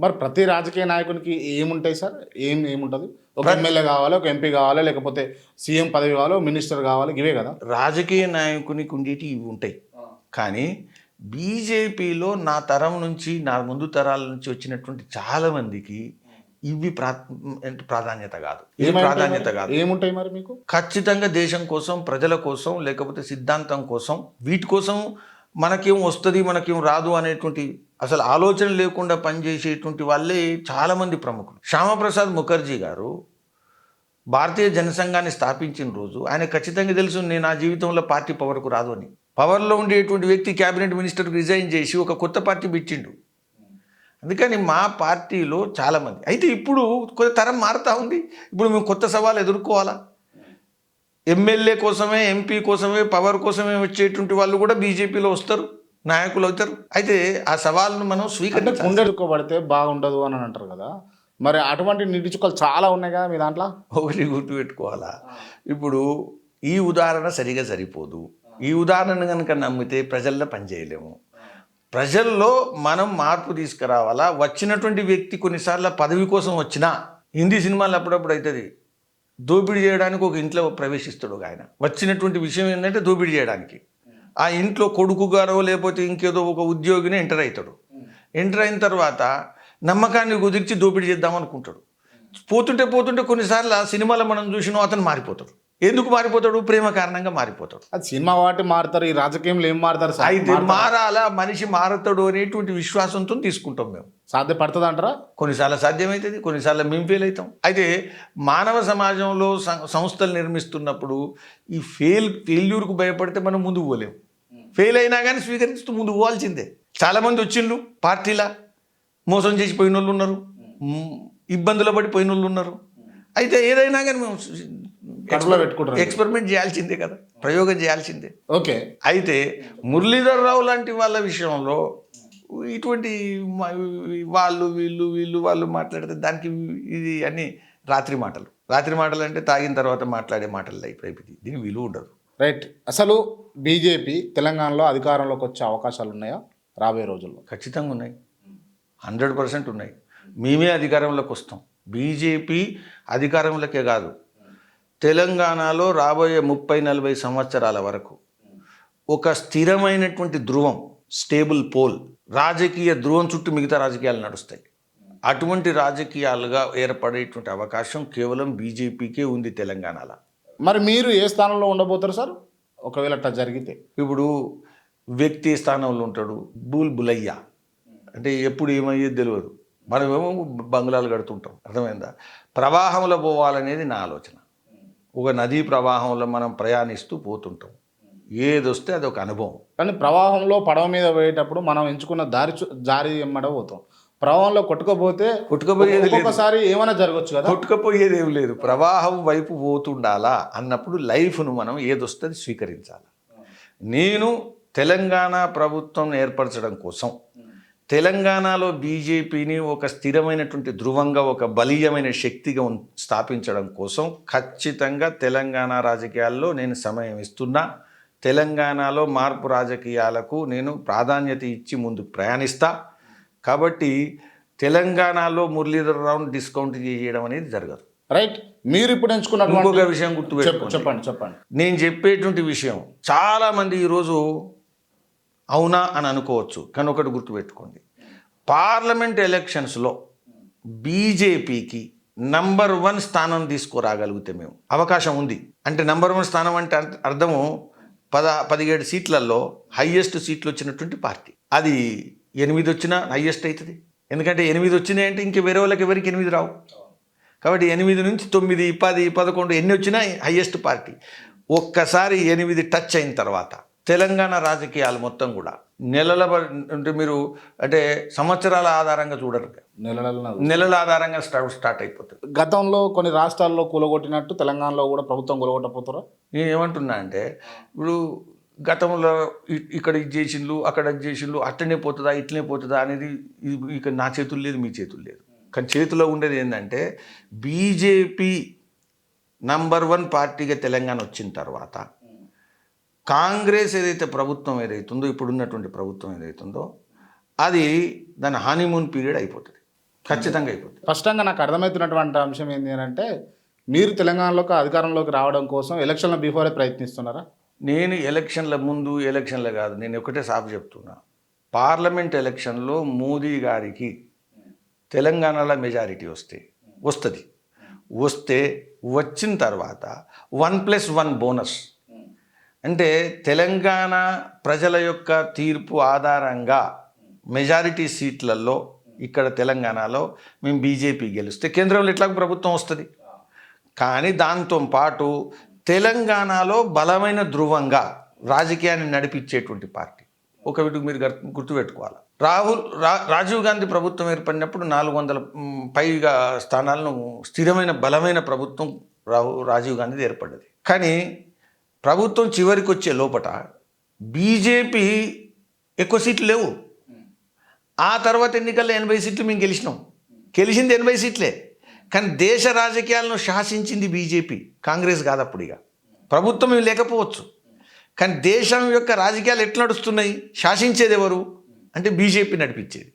మరి ప్రతి రాజకీయ నాయకునికి ఏముంటాయి సార్? ఏం ఏముంటుంది? ఒక ఎమ్మెల్యే కావాలి ఒక ఎంపీ కావాలి లేకపోతే సీఎం పదవి కావాలి మినిస్టర్ కావాలి ఇవే కదా? రాజకీయ నాయకునికి ఉండేటి ఇవి ఉంటాయి. కానీ బీజేపీలో నా తరం నుంచి నా ముందు తరాల నుంచి వచ్చినటువంటి చాలా మందికి ఇవి ప్రా ప్రాధాన్యత కాదు. ఇది ఉంటాయి ప్రాధాన్యత? కాదు. ఏముంటాయి మరి మీకు? ఖచ్చితంగా దేశం కోసం ప్రజల కోసం లేకపోతే సిద్ధాంతం కోసం వీటి కోసం మనకేం వస్తుంది మనకేం రాదు అనేటువంటి అసలు ఆలోచన లేకుండా పనిచేసేటువంటి వాళ్ళే చాలామంది ప్రముఖులు. శ్యామప్రసాద్ ముఖర్జీ గారు భారతీయ జనసంఘాన్ని స్థాపించిన రోజు ఆయన ఖచ్చితంగా తెలుసు నేను నా జీవితంలో పార్టీ పవర్కు రాదు అని. పవర్లో ఉండేటువంటి వ్యక్తి క్యాబినెట్ మినిస్టర్కి రిజైన్ చేసి ఒక కొత్త పార్టీ పెట్టిండు. అందుకని మా పార్టీలో చాలామంది. అయితే ఇప్పుడు కొద్ది తరం మారుతూ ఉంది. ఇప్పుడు మేము కొత్త సవాలు ఎదుర్కోవాలా? ఎమ్మెల్యే కోసమే ఎంపీ కోసమే పవర్ కోసమే వచ్చేటువంటి వాళ్ళు కూడా బీజేపీలో వస్తారు. నాయకులు అవుతారు. అయితే ఆ సవాళ్ళను మనం అంటే స్వీకరించాలి కుండెడుకోబడితే బాగుండదు అని అంటారు కదా. మరి అటువంటి నీటి చుక్కలు చాలా ఉన్నాయి కదా మీ దాంట్లో? ఒకటి గుర్తుపెట్టుకోవాలా? ఇప్పుడు ఈ ఉదాహరణ సరిగా సరిపోదు. ఈ ఉదాహరణ కనుక నమ్మితే ప్రజల్లో పనిచేయలేము ప్రజల్లో మనం మార్పు తీసుకురావాలా? వచ్చినటువంటి వ్యక్తి కొన్నిసార్లు పదవి కోసం వచ్చినా హిందీ సినిమాలు అప్పుడప్పుడు అవుతుంది. దోపిడీ చేయడానికి ఒక ఇంట్లో ప్రవేశిస్తాడు ఒక ఆయన. వచ్చినటువంటి విషయం ఏంటంటే దోపిడీ చేయడానికి. ఆ ఇంట్లో కొడుకు గారో లేకపోతే ఇంకేదో ఒక ఉద్యోగిని ఎంటర్ అవుతాడు. ఎంటర్ అయిన తర్వాత నమ్మకాన్ని కుదిర్చి దోపిడీ చేద్దాం అనుకుంటాడు. పోతుంటే పోతుంటే కొన్నిసార్లు ఆ సినిమాలో మనం చూసినా అతను మారిపోతాడు. ఎందుకు మారిపోతాడు? ప్రేమ కారణంగా మారిపోతాడు. అది సినిమా వాటి మారుతారు ఈ రాజకీయంలో ఏం మారుతారు అయితే మారాలా? మనిషి మారతాడు అనేటువంటి విశ్వాసంతో తీసుకుంటాం మేము. సాధ్యపడుతుంది అంటారా? కొన్నిసార్లు సాధ్యమవుతుంది కొన్నిసార్లు మేము ఫెయిల్ అవుతాం. అయితే మానవ సమాజంలో సం- సంస్థలు నిర్మిస్తున్నప్పుడు ఈ ఫెయిల్ ఫెయిల్యూర్కు భయపడితే మనం ముందుకు పోలేము ఫెయిల్ అయినా కానీ స్వీకరిస్తూ ముందుకు పోవాల్సిందే. చాలామంది వచ్చిండ్రు పార్టీలా మోసం చేసి పోయిన వాళ్ళు ఉన్నారు ఇబ్బందులు పడి పోయిన వాళ్ళు ఉన్నారు. అయితే ఏదైనా కానీ మేము ఎక్స్పెరిమెంట్ చేయాల్సిందే కదా ప్రయోగం చేయాల్సిందే. ఓకే. అయితే మురళీధర్ రావు లాంటి వాళ్ళ విషయంలో ఇటువంటి వాళ్ళు వీళ్ళు వీళ్ళు వాళ్ళు మాట్లాడితే దానికి ఇది అన్ని రాత్రి మాటలు. రాత్రి మాటలు అంటే తాగిన తర్వాత మాట్లాడే మాటలు అయిపోయింది. దీని విలువ ఉండదు. రైట్. అసలు బీజేపీ తెలంగాణలో అధికారంలోకి వచ్చే అవకాశాలు ఉన్నాయా? రాబోయే రోజుల్లో. ఖచ్చితంగా ఉన్నాయి. హండ్రెడ్ పర్సెంట్ ఉన్నాయి. మేమే అధికారంలోకి వస్తాం. బీజేపీ అధికారంలోకే కాదు. తెలంగాణలో రాబోయే ముప్పై నలభై సంవత్సరాల వరకు ఒక స్థిరమైనటువంటి ధ్రువం స్టేబుల్ పోల్ రాజకీయ ధ్రువం చుట్టూ మిగతా రాజకీయాలు నడుస్తాయి. అటువంటి రాజకీయాలుగా ఏర్పడేటువంటి అవకాశం కేవలం బీజేపీకే ఉంది తెలంగాణలో. మరి మీరు ఏ స్థానంలో ఉండబోతారు సార్? ఒకవేళ అట్లా జరిగితే. ఇప్పుడు వ్యక్తి స్థానంలో ఉంటాడు బూల్ బులయ్య అంటే ఎప్పుడు ఏమయ్యేది తెలియదు మనమేమో బంగ్లాలు కడుతుంటాం. అర్థమైందా? ప్రవాహంలో పోవాలనేది నా ఆలోచన. ఒక నదీ ప్రవాహంలో మనం ప్రయాణిస్తూ పోతుంటాం. ఏది వస్తే అది ఒక అనుభవం. కానీ ప్రవాహంలో పడవ మీద పోయేటప్పుడు మనం ఎంచుకున్న దారి జారి ఎమ్మడ పోతాం. ప్రవాహంలో కొట్టుకోపోతే కొట్టుకుపోయేది లేదు. ఒక్కొక్కసారి ఏమైనా జరగచ్చు కదా. కొట్టుకపోయేది ఏం లేదు. ప్రవాహం వైపు పోతుండాలా అన్నప్పుడు లైఫ్ను మనం ఏదొస్తే అది స్వీకరించాలి. నేను తెలంగాణ ప్రభుత్వం ఏర్పరచడం కోసం తెలంగాణలో బీజేపీని ఒక స్థిరమైనటువంటి ధృవంగా ఒక బలీయమైన శక్తిగా స్థాపించడం కోసం ఖచ్చితంగా తెలంగాణ రాజకీయాల్లో నేను సమయం ఇస్తున్నా. తెలంగాణలో మార్పు రాజకీయాలకు నేను ప్రాధాన్యత ఇచ్చి ముందుకు ప్రయాణిస్తా. కాబట్టి తెలంగాణలో మురళీధర్ రావును డిస్కౌంట్ చేయడం అనేది జరగదు. రైట్? మీరు ఇప్పుడు ఎంచుకున్నటువంటి ఇంకొక విషయం గుర్తుపెట్టుకోండి. చెప్పండి చెప్పండి. నేను చెప్పేటువంటి విషయం చాలామంది ఈరోజు అవునా అని అనుకోవచ్చు కానీ ఒకటి గుర్తుపెట్టుకోండి. పార్లమెంట్ ఎలక్షన్స్లో బీజేపీకి నంబర్ వన్ స్థానం తీసుకురాగలిగితే మేము అవకాశం ఉంది. అంటే నంబర్ వన్ స్థానం అంటే అర్థ- అర్థము పద పదిహేడు సీట్లలో హయ్యెస్ట్ సీట్లు వచ్చినటువంటి పార్టీ. అది ఎనిమిది వచ్చినా హయ్యెస్ట్ అవుతుంది ఎందుకంటే ఎనిమిది వచ్చినాయి అంటే ఇంక వేరే వాళ్ళకి ఎవరికి ఎనిమిది రావు. కాబట్టి ఎనిమిది నుంచి తొమ్మిది పది పదకొండు ఎన్ని వచ్చినా హయ్యెస్ట్ పార్టీ ఒక్కసారి ఎనిమిది టచ్ అయిన తర్వాత తెలంగాణ రాజకీయాలు మొత్తం కూడా నెలల అంటే మీరు అంటే సంవత్సరాల ఆధారంగా చూడరు. నెలల నెలల ఆధారంగా స్టార్ట్ స్టార్ట్ అయిపోతుంది. గతంలో కొన్ని రాష్ట్రాల్లో కూలగొట్టినట్టు తెలంగాణలో కూడా ప్రభుత్వం కూలగొట్టపోతారా? నేను ఏమంటున్నా అంటే ఇప్పుడు గతంలో ఇక్కడ ఇది చేసిండ్లు అక్కడ ఇది చేసిండ్లు అట్లనే పోతుందా ఇట్లనే పోతుందా అనేది ఇక నా చేతులు లేదు మీ చేతులు లేదు. కానీ చేతిలో ఉండేది ఏంటంటే బీజేపీ నంబర్ వన్ పార్టీగా తెలంగాణ వచ్చిన తర్వాత కాంగ్రెస్ ఏదైతే ప్రభుత్వం ఏదైతుందో ఇప్పుడు ఉన్నటువంటి ప్రభుత్వం ఏదైతుందో అది దాని హానీమూన్ పీరియడ్ అయిపోతుంది. ఖచ్చితంగా అయిపోతుంది. స్పష్టంగా నాకు అర్థమవుతున్నటువంటి అంశం ఏంటి అని అంటే మీరు తెలంగాణలోకి అధికారంలోకి రావడం కోసం ఎలక్షన్ల బిఫోరే ప్రయత్నిస్తున్నారా? నేను ఎలక్షన్ల ముందు ఎలక్షన్ల కాదు నేను ఒకటే సాఫ్ చెప్తున్నా. పార్లమెంట్ ఎలక్షన్లో మోదీ గారికి తెలంగాణలో మెజారిటీ వస్తే వస్తుంది. వస్తే వచ్చిన తర్వాత వన్ ప్లస్ వన్ బోనస్. అంటే తెలంగాణ ప్రజల యొక్క తీర్పు ఆధారంగా మెజారిటీ సీట్లలో ఇక్కడ తెలంగాణలో మేము బీజేపీ గెలిస్తే కేంద్రంలో ఎట్లా ప్రభుత్వం వస్తుంది. కానీ దాంతో పాటు తెలంగాణలో బలమైన ధృవంగా రాజకీయాన్ని నడిపించేటువంటి పార్టీ. ఒక వీటికి మీరు గుర్తుపెట్టుకోవాలి? రాహుల్ రా రాజీవ్ గాంధీ ప్రభుత్వం ఏర్పడినప్పుడు నాలుగు వందల పైగా స్థానాలను స్థిరమైన బలమైన ప్రభుత్వం రాహు రాజీవ్ గాంధీది ఏర్పడ్డది. కానీ ప్రభుత్వం చివరికి వచ్చే లోపట బీజేపీ ఎక్కువ సీట్లు లేవు. ఆ తర్వాత ఎన్నికల్లో ఎనభై సీట్లు మేము గెలిచినాం. గెలిచింది ఎనభై సీట్లే. కానీ దేశ రాజకీయాలను శాసించింది బీజేపీ కాంగ్రెస్ కాదు అప్పుడు ఇక ప్రభుత్వం లేకపోవచ్చు. కానీ దేశం యొక్క రాజకీయాలు ఎట్లా నడుస్తున్నాయి? శాసించేది ఎవరు? అంటే బీజేపీ నడిపించేది.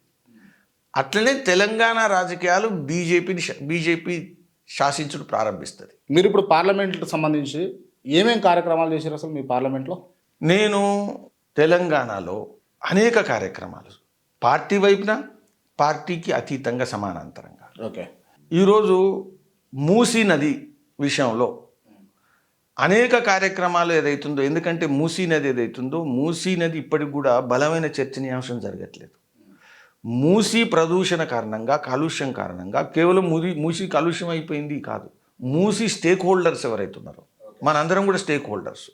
అట్లనే తెలంగాణ రాజకీయాలు బీజేపీని బీజేపీ శాసించుడు ప్రారంభిస్తుంది. మీరు ఇప్పుడు పార్లమెంట్కి సంబంధించి ఏమేం కార్యక్రమాలు చేశారు అసలు మీ పార్లమెంట్లో? నేను తెలంగాణలో అనేక కార్యక్రమాలు. పార్టీ వైపున పార్టీకి అతీతంగా సమానాంతరంగా. ఓకే. ఈరోజు మూసీ నది విషయంలో అనేక కార్యక్రమాలు ఏదైతుందో ఎందుకంటే మూసీ నది ఏదైతుందో మూసీ నది ఇప్పటికి కూడా బలమైన చర్చనీయాంశం జరగట్లేదు. మూసీ ప్రదూషణ కారణంగా కాలుష్యం కారణంగా కేవలం మూసి మూసీ కాలుష్యం అయిపోయింది కాదు. మూసీ స్టేక్ హోల్డర్స్ ఎవరైతున్నారో మనందరం కూడా స్టేక్ హోల్డర్స్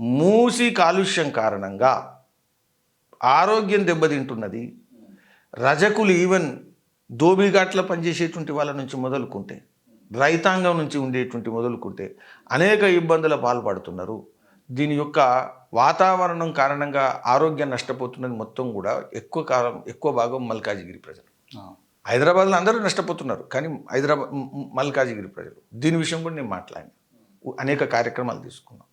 మూసీ కాలుష్యం కారణంగా ఆరోగ్యం దెబ్బతింటున్నది రజకులు ఈవెన్ దోబిఘాట్ల పనిచేసేటువంటి వాళ్ళ నుంచి మొదలుకుంటే రైతాంగం నుంచి ఉండేటువంటి మొదలుకుంటే అనేక ఇబ్బందుల పాల్పడుతున్నారు. దీని యొక్క వాతావరణం కారణంగా ఆరోగ్యం నష్టపోతున్నది మొత్తం కూడా ఎక్కువ కాలం ఎక్కువ భాగం మల్కాజిగిరి ప్రజలు. హైదరాబాద్లో అందరూ నష్టపోతున్నారు కానీ హైదరాబాద్ మల్కాజిగిరి ప్రజలు. దీని విషయం కూడా నేను మాట్లాడినా. అనేక కార్యక్రమాలు తీసుకున్నాం.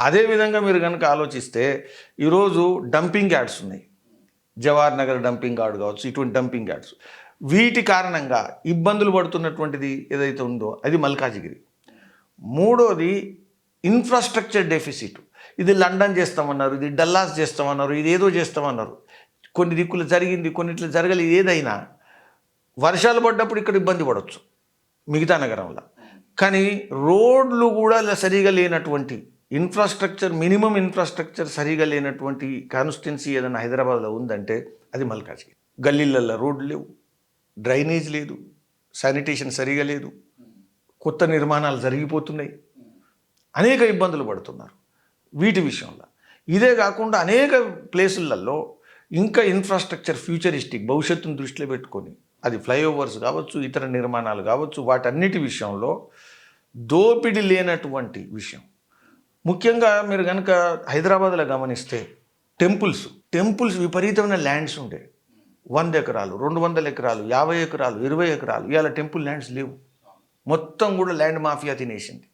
అదేవిధంగా మీరు కనుక ఆలోచిస్తే ఈరోజు డంపింగ్ యార్డ్స్ ఉన్నాయి. జవహర్ నగర్ డంపింగ్ యార్డ్ కావచ్చు ఇటువంటి డంపింగ్ యార్డ్స్. వీటి కారణంగా ఇబ్బందులు పడుతున్నటువంటిది ఏదైతే ఉందో అది మల్కాజిగిరి. మూడోది ఇన్ఫ్రాస్ట్రక్చర్ డెఫిసిట్ ఇది లండన్ చేస్తామన్నారు ఇది డల్లాస్ చేస్తామన్నారు ఇది ఏదో చేస్తామన్నారు. కొన్ని దిక్కులు జరిగింది కొన్నిట్లు జరగలేదు ఏదైనా వర్షాలు పడ్డప్పుడు ఇక్కడ ఇబ్బంది పడవచ్చు మిగతా నగరంలో. కానీ రోడ్లు కూడా సరిగా లేనటువంటి ఇన్ఫ్రాస్ట్రక్చర్ మినిమం ఇన్ఫ్రాస్ట్రక్చర్ సరిగా లేనటువంటి కాన్స్టిట్యున్సీ ఏదైనా హైదరాబాద్లో ఉందంటే అది మల్కాజ్గిరి. గల్లీలలో రోడ్లు లేవు. డ్రైనేజ్ లేదు శానిటేషన్ సరిగా లేదు కొత్త నిర్మాణాలు జరిగిపోతున్నాయి. అనేక ఇబ్బందులు పడుతున్నారు వీటి విషయంలో. ఇదే కాకుండా అనేక ప్లేసులలో ఇంకా ఇన్ఫ్రాస్ట్రక్చర్ ఫ్యూచరిస్టిక్ భవిష్యత్తును దృష్టిలో పెట్టుకొని అది ఫ్లైఓవర్స్ కావచ్చు ఇతర నిర్మాణాలు కావచ్చు వాటన్నిటి విషయంలో దోపిడీ లేనటువంటి విషయం. ముఖ్యంగా మీరు కనుక హైదరాబాద్లో గమనిస్తే టెంపుల్స్ టెంపుల్స్ విపరీతమైన ల్యాండ్స్ ఉండే. వంద ఎకరాలు రెండు వందల ఎకరాలు యాభై ఎకరాలు ఇరవై ఎకరాలు ఇవాళ టెంపుల్ ల్యాండ్స్ లేవు. మొత్తం కూడా ల్యాండ్ మాఫియా తినేసింది.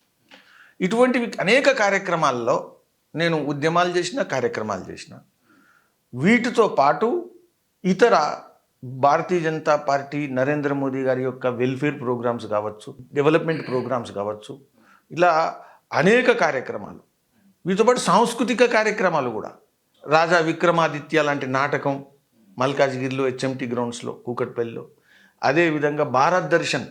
ఇటువంటివి అనేక కార్యక్రమాల్లో నేను ఉద్యమాలు చేసిన కార్యక్రమాలు చేసిన వీటితో పాటు ఇతర భారతీయ జనతా పార్టీ నరేంద్ర మోదీ గారి యొక్క వెల్ఫేర్ ప్రోగ్రామ్స్ కావచ్చు డెవలప్మెంట్ ప్రోగ్రామ్స్ కావచ్చు ఇలా అనేక కార్యక్రమాలు. వీటితో పాటు సాంస్కృతిక కార్యక్రమాలు కూడా. రాజా విక్రమాదిత్య లాంటి నాటకం మల్కాజ్గిరిలో హెచ్ఎంటి గ్రౌండ్స్లో కూకట్పల్లిలో. అదేవిధంగా భారత్ దర్శన్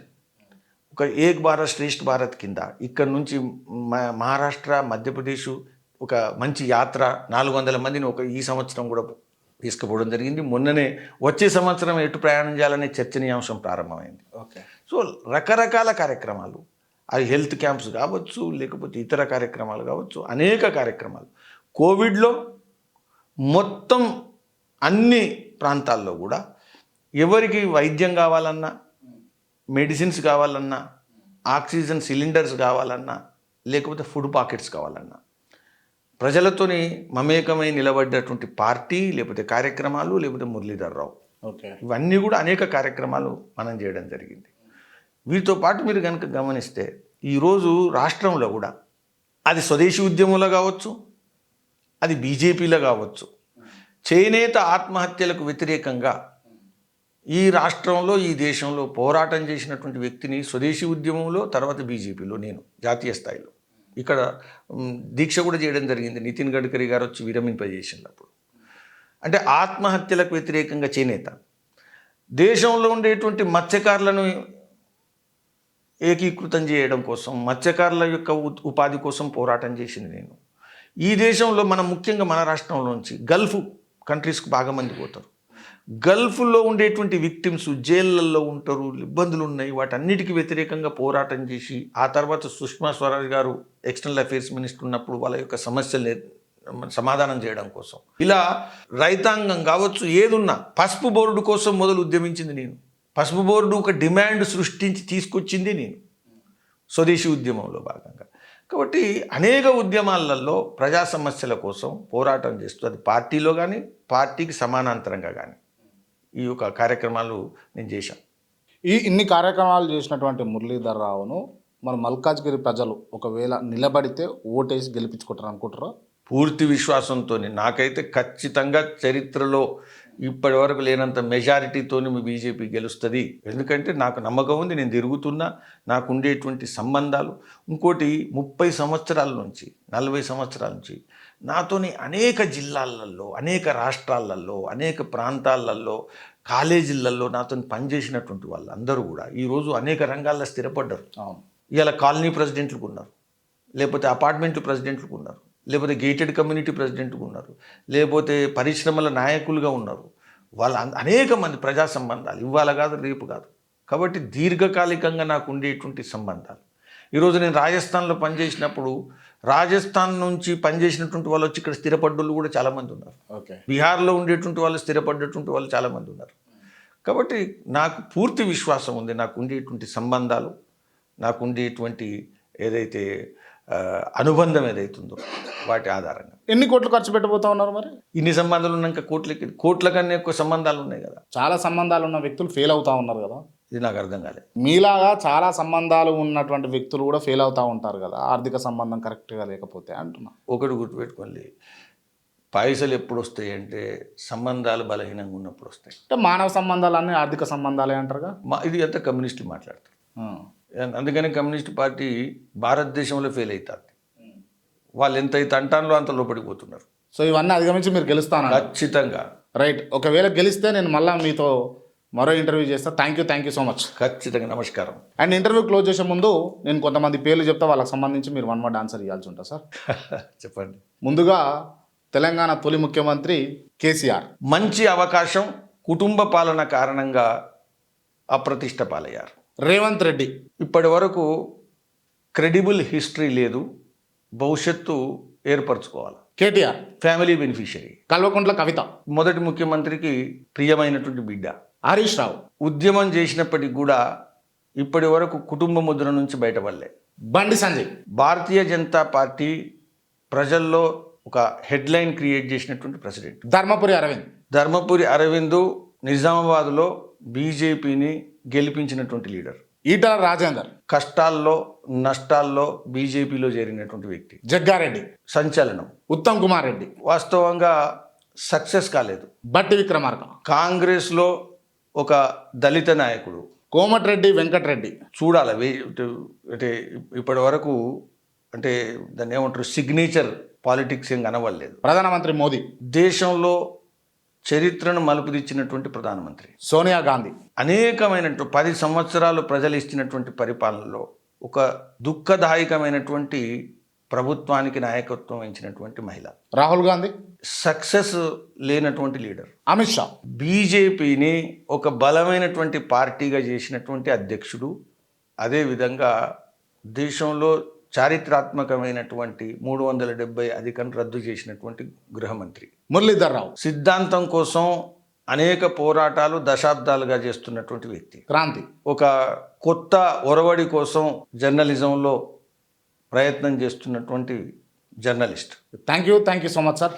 ఒక ఏక్ భారత్ శ్రేష్ఠ భారత్ కింద ఇక్కడ నుంచి మ- మహారాష్ట్ర మధ్యప్రదేశ్ ఒక మంచి యాత్ర నాలుగు వందల మందిని ఒక ఈ సంవత్సరం కూడా తీసుకుపోవడం జరిగింది. మొన్ననే వచ్చే సంవత్సరం ఎటు ప్రయాణం చేయాలనే చర్చనీయాంశం ప్రారంభమైంది. ఓకే. సో రకరకాల కార్యక్రమాలు. అవి హెల్త్ క్యాంప్స్ కావచ్చు లేకపోతే ఇతర కార్యక్రమాలు కావచ్చు అనేక కార్యక్రమాలు. కోవిడ్లో మొత్తం అన్ని ప్రాంతాల్లో కూడా ఎవరికి వైద్యం కావాలన్నా మెడిసిన్స్ కావాలన్నా ఆక్సిజన్ సిలిండర్స్ కావాలన్నా లేకపోతే ఫుడ్ పాకెట్స్ కావాలన్నా ప్రజలతోని మమేకమై నిలబడ్డటువంటి పార్టీ లేకపోతే కార్యక్రమాలు లేకపోతే మురళీధర్ రావు. ఓకే. ఇవన్నీ కూడా అనేక కార్యక్రమాలు మనం చేయడం జరిగింది. వీటితో పాటు మీరు కనుక గమనిస్తే ఈరోజు రాష్ట్రంలో కూడా అది స్వదేశీ ఉద్యమంలో కావచ్చు అది బీజేపీలో కావచ్చు చేనేత ఆత్మహత్యలకు వ్యతిరేకంగా ఈ రాష్ట్రంలో ఈ దేశంలో పోరాటం చేసినటువంటి వ్యక్తిని స్వదేశీ ఉద్యమంలో తర్వాత బీజేపీలో నేను జాతీయ స్థాయిలో. ఇక్కడ దీక్ష కూడా చేయడం జరిగింది. నితిన్ గడ్కరీ గారు వచ్చి విరమింపజేసినప్పుడు అంటే ఆత్మహత్యలకు వ్యతిరేకంగా చేనేత. దేశంలో ఉండేటువంటి మత్స్యకారులను ఏకీకృతం చేయడం కోసం మత్స్యకారుల యొక్క ఉపాధి కోసం పోరాటం చేసింది నేను. ఈ దేశంలో మనం ముఖ్యంగా మన రాష్ట్రంలోంచి గల్ఫ్ కంట్రీస్కి బాగా మంది పోతారు. గల్ఫ్లో ఉండేటువంటి విక్టిమ్స్ జైళ్ళల్లో ఉంటారు ఇబ్బందులు ఉన్నాయి. వాటన్నిటికీ వ్యతిరేకంగా పోరాటం చేసి ఆ తర్వాత సుష్మా స్వరాజ్ గారు ఎక్స్టర్నల్ అఫేర్స్ మినిస్టర్ ఉన్నప్పుడు వాళ్ళ యొక్క సమస్యలు సమాధానం చేయడం కోసం. ఇలా రైతాంగం కావచ్చు ఏదున్నా పసుపు బోర్డు కోసం మొదలు ఉద్యమించింది నేను. పసుపు బోర్డు ఒక డిమాండ్ సృష్టించి తీసుకొచ్చింది నేను. స్వదేశీ ఉద్యమంలో భాగంగా. కాబట్టి అనేక ఉద్యమాలలో ప్రజా సమస్యల కోసం పోరాటం చేస్తూ అది పార్టీలో కానీ పార్టీకి సమానాంతరంగా కానీ ఈ యొక్క కార్యక్రమాలు నేను చేశాను. ఈ ఇన్ని కార్యక్రమాలు చేసినటువంటి మురళీధర్ రావును మన మల్కాజ్గిరి ప్రజలు ఒకవేళ నిలబడితే ఓటేసి గెలిపించుకుంటారు అనుకుంటారా? పూర్తి విశ్వాసంతో నాకైతే ఖచ్చితంగా చరిత్రలో ఇప్పటి వరకు లేనంత మెజారిటీతోని మీ బీజేపీ గెలుస్తుంది. ఎందుకంటే నాకు నమ్మకం ఉంది నేను తిరుగుతున్నా నాకు ఉండేటువంటి సంబంధాలు. ఇంకోటి ముప్పై సంవత్సరాల నుంచి నలభై సంవత్సరాల నుంచి నాతోని అనేక జిల్లాలలో అనేక రాష్ట్రాలలో అనేక ప్రాంతాలలో కాలేజీలలో నాతో పనిచేసినటువంటి వాళ్ళు అందరూ కూడా ఈరోజు అనేక రంగాల్లో స్థిరపడ్డారు. అవును. ఇవాళ కాలనీ ప్రెసిడెంట్లు ఉన్నారు లేకపోతే అపార్ట్మెంట్ ప్రెసిడెంట్లు ఉన్నారు లేకపోతే గేటెడ్ కమ్యూనిటీ ప్రెసిడెంట్లు ఉన్నారు. లేకపోతే పరిశ్రమల నాయకులుగా ఉన్నారు. వాళ్ళ అన్- అనేక మంది ప్రజా సంబంధాలు. ఇవాళ కాదు రేపు కాదు. కాబట్టి దీర్ఘకాలికంగా నాకు ఉండేటువంటి సంబంధాలు. ఈరోజు నేను రాజస్థాన్లో పనిచేసినప్పుడు రాజస్థాన్ నుంచి పనిచేసినటువంటి వాళ్ళు వచ్చి ఇక్కడ స్థిరపడ్డోళ్ళు కూడా చాలామంది ఉన్నారు. ఓకే. బీహార్లో ఉండేటువంటి వాళ్ళు స్థిరపడ్డటువంటి వాళ్ళు చాలామంది ఉన్నారు. కాబట్టి నాకు పూర్తి విశ్వాసం ఉంది. నాకు ఉండేటువంటి సంబంధాలు నాకు ఉండేటువంటి ఏదైతే అనుబంధం ఏదైతుందో వాటి ఆధారంగా. ఎన్ని కోట్లు ఖర్చు పెట్టబోతా ఉన్నారు మరి? ఇన్ని సంబంధాలు ఉన్నాక కోట్లకి కోట్ల కన్నా ఎక్కువ సంబంధాలు ఉన్నాయి కదా. చాలా సంబంధాలు ఉన్న వ్యక్తులు ఫెయిల్ అవుతా ఉన్నారు కదా. ఇది నాకు అర్థం కాలేదు. మీలాగా చాలా సంబంధాలు ఉన్నటువంటి వ్యక్తులు కూడా ఫెయిల్ అవుతా ఉంటారు కదా. ఆర్థిక సంబంధం కరెక్ట్గా లేకపోతే అంటున్నా. ఒకటి గుర్తుపెట్టుకోండి. పైసలు ఎప్పుడు వస్తాయి అంటే సంబంధాలు బలహీనంగా ఉన్నప్పుడు వస్తాయి. అంటే మానవ సంబంధాలన్నీ ఆర్థిక సంబంధాలే అంటారుగా? మా ఇది అంతా కమ్యూనిస్టులు మాట్లాడతారు. అందుకని కమ్యూనిస్ట్ పార్టీ భారతదేశంలో ఫెయిల్ అవుతుంది వాళ్ళు ఎంత అయితే అంటానో అంత లోపడిపోతున్నారు సో ఇవన్నీ అధిగమించి మీరు గెలుస్తాను ఖచ్చితంగా. రైట్ ఒకవేళ గెలిస్తే నేను మళ్ళీ మీతో మరో ఇంటర్వ్యూ చేస్తా. Thank you thank you so much ఖచ్చితంగా నమస్కారం. అండ్ ఇంటర్వ్యూ క్లోజ్ చేసే ముందు నేను కొంతమంది పేర్లు చెప్తా. వాళ్ళకి సంబంధించి మీరు వన్ వర్డ్ ఆన్సర్ ఇవ్వాల్సి ఉంటుంది సార్ చెప్పండి. ముందుగా తెలంగాణ తొలి ముఖ్యమంత్రి కేసీఆర్. మంచి అవకాశం కుటుంబ పాలన కారణంగా అప్రతిష్ట పాలయ్యారు. రేవంత్ రెడ్డి. ఇప్పటి వరకు క్రెడిబుల్ హిస్టరీ లేదు భవిష్యత్తు ఏర్పరచుకోవాలి. KTR. Family beneficiary Kalvakuntla Kavitha. మొదటి ముఖ్యమంత్రికి ప్రియమైనటువంటి బిడ్డ. హరీష్ రావు. ఉద్యమం చేసినప్పటికి కూడా ఇప్పటి వరకు కుటుంబ ముద్ర నుంచి బయటపడలే. బండి సంజయ్. భారతీయ జనతా పార్టీ ప్రజల్లో ఒక హెడ్లైన్ క్రియేట్ చేసినటువంటి ప్రెసిడెంట్. ధర్మపురి అరవింద్. ధర్మపురి అరవింద్ నిజామాబాద్లో బీజేపీని గెలిపించినటువంటి లీడర్. ఈటల రాజేందర్. కష్టాల్లో నష్టాల్లో బీజేపీలో చేరినటువంటి వ్యక్తి. జగ్గారెడ్డి. సంచలనం. ఉత్తమ్ కుమార్ రెడ్డి. వాస్తవంగా సక్సెస్ కాలేదు. బట్టి విక్రమార్క. కాంగ్రెస్లో ఒక దళిత నాయకుడు. కోమటిరెడ్డి వెంకటరెడ్డి. చూడాలి వే- అంటే ఇప్పటి వరకు అంటే దాన్ని ఏమంటారు సిగ్నేచర్ పాలిటిక్స్ ఏం కనవలేదు ప్రధానమంత్రి మోదీ. దేశంలో చరిత్రను మలుపుదిచ్చినటువంటి ప్రధానమంత్రి. సోనియా గాంధీ. అనేకమైనటువంటి పది సంవత్సరాలు ప్రజలు ఇచ్చినటువంటి పరిపాలనలో ఒక దుఃఖదాయకమైనటువంటి ప్రభుత్వానికి నాయకత్వం వహించినటువంటి మహిళ. రాహుల్ గాంధీ. సక్సెస్ లేనటువంటి లీడర్. అమిత్ షా. బీజేపీని ఒక బలమైనటువంటి పార్టీగా చేసినటువంటి అధ్యక్షుడు అదేవిధంగా దేశంలో చారిత్రాత్మకమైనటువంటి మూడు వందల డెబ్బై అధికం రద్దు చేసినటువంటి గృహమంత్రి. మురళీధర్ రావు సిద్ధాంతం కోసం అనేక పోరాటాలు దశాబ్దాలుగా చేస్తున్నటువంటి వ్యక్తి. క్రాంతి. ఒక కొత్త ఒరవడి కోసం జర్నలిజంలో ప్రయత్నం చేస్తున్నటువంటి journalist. Thank you thank you so much sir